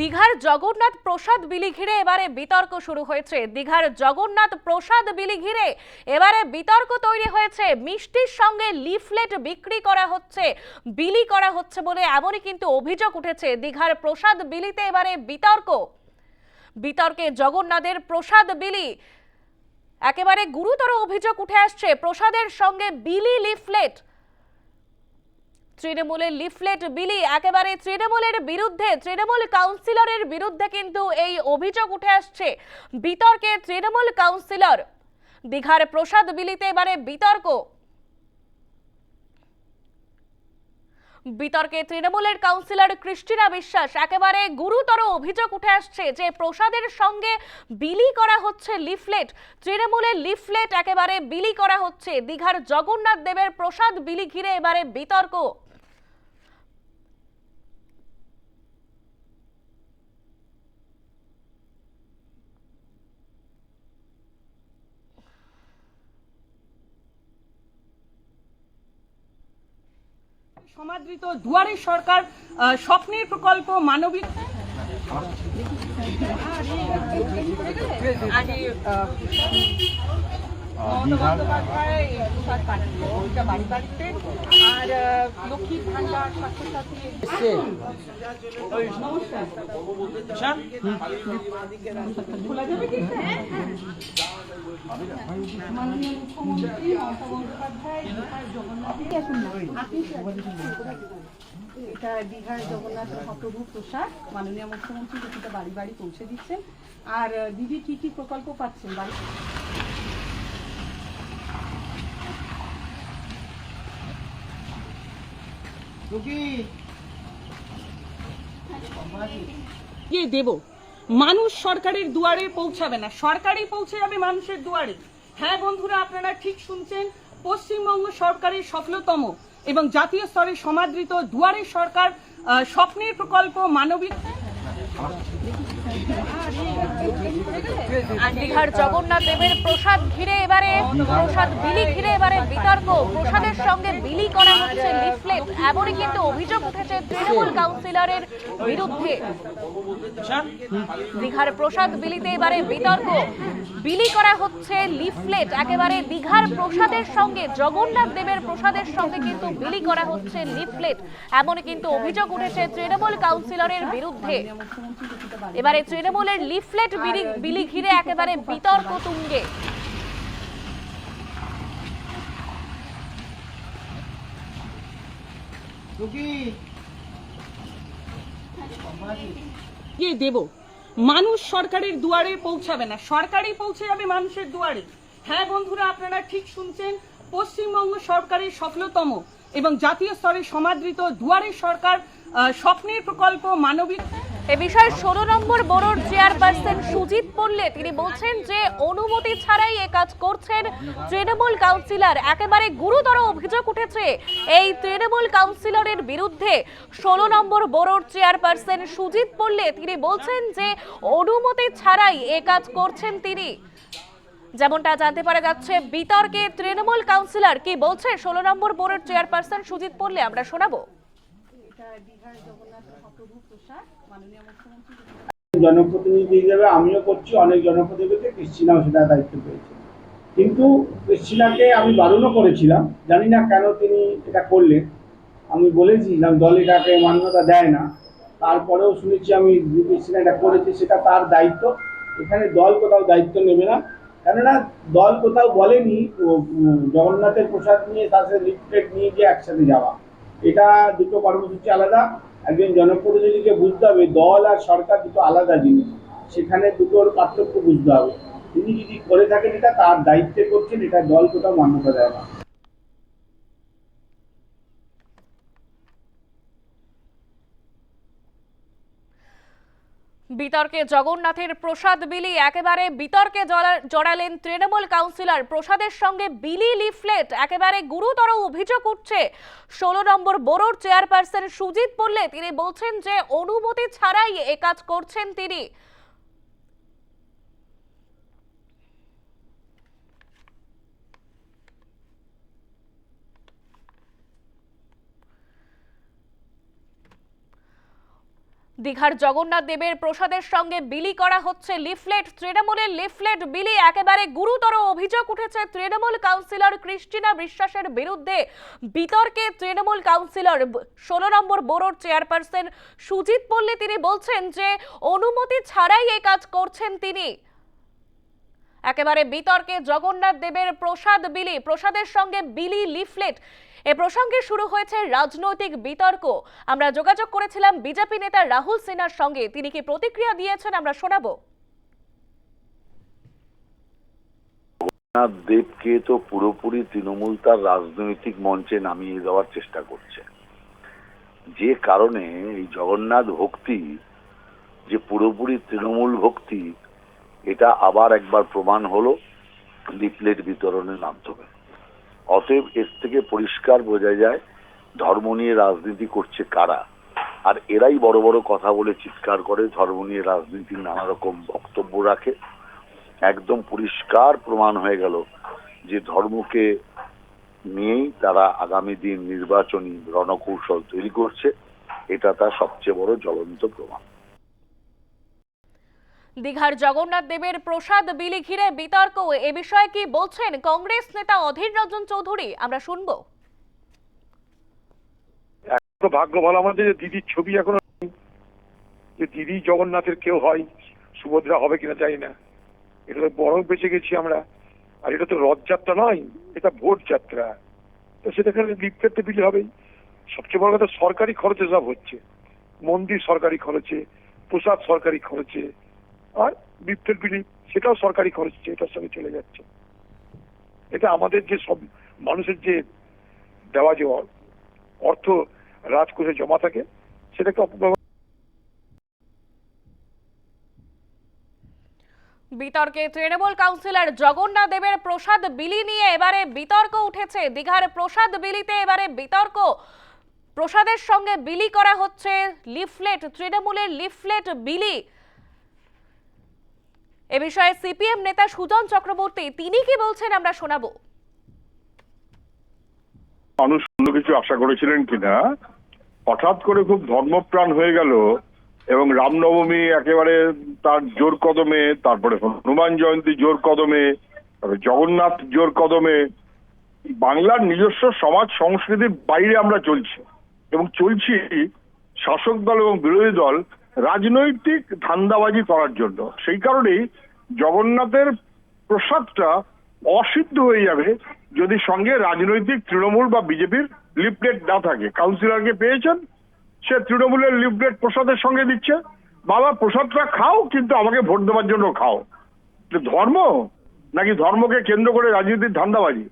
দীঘার জগন্নাথ প্রসাদ বিলি ঘিরে এবারে বিতর্ক শুরু হয়েছে। দীঘার জগন্নাথ প্রসাদ বিলি ঘিরে এবারে বিতর্ক তৈরি হয়েছে। মিষ্টির সঙ্গে লিফলেট বিক্রি করা হচ্ছে, বিলি করা হচ্ছে বলে এমনই কিন্তু অভিযোগ উঠেছে। দীঘার প্রসাদ বিলিতে এবারে বিতর্ক। বিতর্কে জগন্নাথের প্রসাদ বিলি একেবারে গুরুতর অভিযোগ উঠে আসছে। প্রসাদের সঙ্গে বিলি লিফলেট তৃণমূলের লিফলেট বিলি, একেবারে তৃণমূলের বিরুদ্ধে, তৃণমূল কাউন্সিলরের বিরুদ্ধে কিন্তু এই অভিযোগ উঠে আসছে। বিতর্কে তৃণমূল কাউন্সিলর দীঘার প্রসাদ বিলিতে এবারে বিতর্ক। বিতর্কে তৃণমূলের কাউন্সিলর ক্রিস্টিনা বিশ্বাস, একেবারে গুরুতর অভিযোগ উঠে আসছে যে প্রসাদের সঙ্গে বিলি করা হচ্ছে লিফলেট, তৃণমূলের লিফলেট একেবারে বিলি করা হচ্ছে। দীঘার জগন্নাথ দেবের প্রসাদ বিলি ঘিরে এবারে বিতর্ক। সমাদৃত দুয়ারে সরকার স্বপ্নের প্রকল্প মানবিক। আর মুখ্যমন্ত্রী এটা দীঘার জগন্নাথ মহাপ্রভু প্রসাদ মাননীয় মুখ্যমন্ত্রী বাড়ি বাড়ি পৌঁছে দিচ্ছেন আর দিদি কি কি প্রকল্প পাচ্ছেন? বাড়ি দিয়ে দেব। মানুষ সরকারের দুয়ারে পৌঁছাবে না। সরকারই পৌঁছে যাবে মানুষের দুয়ারে। হ্যাঁ বন্ধুরা, আপনারা ঠিক শুনছেন, পশ্চিমবঙ্গ সরকারের সফলতম এবং জাতীয় স্তরে সমাদৃত দুয়ারে সরকার স্বপ্নের প্রকল্প মানবিক দীঘার জগন্নাথ দেবের প্রসাদ ঘিরে এবারে, প্রসাদ বিলি ঘিরে এবারে বিতর্ক। প্রসাদের সঙ্গে বিলি করা হচ্ছে লিফলেট। এমনই কিন্তু অভিযোগ উঠেছে তৃণমূল কাউন্সিলরের বিরুদ্ধে। দীঘার প্রসাদ বিলিতে এবারে বিতর্ক। বিলি করা হচ্ছে লিফলেট, একেবারে দীঘার প্রসাদের সঙ্গে, জগন্নাথ দেবের প্রসাদের সঙ্গে কিন্তু বিলি করা হচ্ছে লিফলেট। এমন কিন্তু অভিযোগ উঠেছে তৃণমূল কাউন্সিলরের বিরুদ্ধে। এবারে তৃণমূলের লিফলেট বিলি বিলি ঘিরে একেবারে বিতর্ক তুঙ্গে। দিয়ে দেব। মানুষ সরকারের দুয়ারে পৌঁছাবে না। সরকারই পৌঁছে যাবে মানুষের দুয়ারে। হ্যাঁ বন্ধুরা, আপনারা ঠিক শুনছেন, পশ্চিমবঙ্গ সরকারের সফলতম এবং জাতীয় স্তরে সমাদৃত দুয়ারে সরকার স্বপ্নের প্রকল্প মানবিক এ বিষয়ে ষোলো নম্বর বোর্ডের চেয়ারপারসন সুজিত পল্লে তিনি বলছেন যে অনুমতি ছাড়াই এ কাজ করছেন তৃণমূল কাউন্সিলর। একেবারে গুরুতর অভিযোগ উঠেছে এই তৃণমূল কাউন্সিলরের বিরুদ্ধে। ষোলো নম্বর বোর্ডের চেয়ারপারসন সুজিত পল্লে তিনি বলছেন যে অনুমতি ছাড়াই এ কাজ করছেন তিনি। যেমনটা জানতে পারা যাচ্ছে, বিতর্কে তৃণমূল কাউন্সিলর কি বলছে? ষোলো নম্বর বোর্ডের চেয়ারপারসন সুজিত পল্লে, আমরা শোনাবো। জনপ্রতিনিধি হিসেবে আমিও করছি, অনেক জনপ্রতিনিধিকে ক্রিশ্চিনাও সেটা দায়িত্ব পেয়েছে। কিন্তু ক্রিশ্চিনাকে আমি বারণও করেছিলাম, জানি না কেন তিনি এটা করলেন। আমি বলেছিলাম দল এটাকে মান্যতা দেয় না। তারপরেও শুনেছি আমি ক্রিশ্চিনা এটা করেছে, সেটা তার দায়িত্ব। এখানে দল কোথাও দায়িত্ব নেবে না। কেননা দল কোথাও বলেনি জগন্নাথের প্রসাদ নিয়ে তাদের লিফলেট নিয়ে গিয়ে একসাথে যাওয়া। এটা দুটো কর্মসূচি আলাদা। একজন জনপ্রতিনিধিকে বুঝতে হবে, দল আর সরকার দুটো আলাদা জিনিস। সেখানে দুটোর পার্থক্য বুঝতে হবে। তিনি যদি করে থাকেন এটা, তার দায়িত্বে করছেন, এটা দল কোথাও মান্যতা দেয় না। বিতর্কে জগন্নাথের প্রসাদ বিলি একেবারে বিতর্কে জড়া- জড়ালেন তৃণমূল কাউন্সিলর প্রসাদের সঙ্গে বিলি লিফলেট একেবারে গুরুতর অভিযোগ উঠছে। ষোলো নম্বর বোরোর চেয়ারপারসন সুজিত বললে তিনি বলছেন যে অনুমতি ছাড়াই এ কাজ করছেন তিনি। দীঘার জগন্নাথ দেবের প্রসাদের সঙ্গে বিলি করা হচ্ছে লিফলেট, তৃণমূলের লিফলেট বিলি, একেবারে গুরুতর অভিযোগ উঠেছে তৃণমূল কাউন্সিলর ক্রিস্টিনা বিশ্বাসের বিরুদ্ধে। বিতর্কে তৃণমূল কাউন্সিলর ষোলো নম্বর বোরোর চেয়ারপারসন সুজিত পল্লী, তিনি বলছেন যে, অনুমতি ছাড়াই এই কাজ করছেন তিনি। একেবারে বিতর্কে জগন্নাথ দেবের প্রসাদ বিলি, প্রসাদের সঙ্গে বিলি লিফলেট। এ প্রসঙ্গে শুরু হয়েছে রাজনৈতিক বিতর্ক। আমরা যোগাযোগ করেছিলাম বিজেপি নেতা রাহুল সিনহার সঙ্গে। তিনি কি প্রতিক্রিয়া দিয়েছেন আমরা শোনাবো। দেবকে তো পুরোপুরি তৃণমূল তার রাজনৈতিক মঞ্চে নামিয়ে দেওয়ার চেষ্টা করছে। যে কারণে এই জগন্নাথ ভক্তি, যে পুরোপুরি তৃণমূল ভক্তি এটা আবার একবার প্রমাণ হলো লিফলেট বিতরণের মাধ্যমে অতএব এর থেকে পরিষ্কার বোঝা যায়, ধর্ম নিয়ে রাজনীতি করছে কারা। আর এরাই বড় বড় কথা বলে চিৎকার করে, ধর্ম নিয়ে রাজনীতির নানা রকম বক্তব্য রাখে। একদম পরিষ্কার প্রমাণ হয়ে গেল যে ধর্মকে নিয়েই তারা আগামী দিন নির্বাচনী রণকৌশল তৈরি করছে। এটা তার সবচেয়ে বড় জ্বলন্ত প্রমাণ। দীঘার জগন্নাথ দেবের প্রসাদ বিলি ঘিরে বিতর্ক। এ বিষয়ে কি বলছেন কংগ্রেস নেতা অধীর রঞ্জন চৌধুরী? আমরা শুনব। ভাগ্য ভালো আমাদের যে দিদির ছবি এখনও যে দিদি জগন্নাথের কেউ হয়, সুভদ্রা হবে কিনা জানি না। এটা তো বড় বেঁচে গেছি আমরা। আর এটা তো রথযাত্রা নয়, এটা ভোট যাত্রা। তো সেটাখানে লিফটের তো বিলি হবেই। সবচেয়ে বড় কথা, সরকারি খরচে সব হচ্ছে। মন্দির সরকারি খরচে, প্রসাদ সরকারি খরচে আর লিফটের বিলি সেটাও সরকারি খরচে এটার সঙ্গে চলে যাচ্ছে। এটা আমাদের যে সব মানুষের যে দেওয়া যে অর্থ রাজকোষে জমা থাকে, সেটাকে অপব্যবহার বিতর্কে তৃণমূল কাউন্সিলর জগন্নাথ দেবের প্রসাদ বিলি নিয়ে এবারে বিতর্ক উঠেছে। দীঘার প্রসাদ বিলিতে এবারে বিতর্ক। প্রসাদের সঙ্গে বিলি করা হচ্ছে লিফলেট, তৃণমূলের লিফলেট বিলি। এ বিষয়ে সিপিএম নেতা সুজন চক্রবর্তী, তিনি কি বলছেন আমরা শোনাবো। মানুষ অন্য কিছু আশা করেছিলেন কিনা? হঠাৎ করে খুব ধর্মপ্রাণ হয়ে গেল এবং রামনবমী একেবারে তার জোর কদমে, তারপরে হনুমান জয়ন্তী জোর কদমে জগন্নাথ জোর কদমে, বাংলার নিজস্ব সমাজ সংস্কৃতির বাইরে আমরা চলছি। এবং চলছি শাসক দল এবং বিরোধী দল রাজনৈতিক ধান্দাবাজি করার জন্য। সেই কারণেই জগন্নাথের প্রসাদটা অসিদ্ধ হয়ে যাবে যদি সঙ্গে রাজনৈতিক তৃণমূল বা বিজেপির লিফলেট না থাকে। কাউন্সিলরকে পেয়েছেন, সে তৃণমূলের লিফলেট প্রসাদের সঙ্গে দিচ্ছে। বাবা, প্রসাদটা খাও, কিন্তু আমাকে ভোট দেওয়ার জন্য খাও। ধর্ম? নাকি ধর্মকে কেন্দ্র করে রাজনীতির ধান্দাবাজি?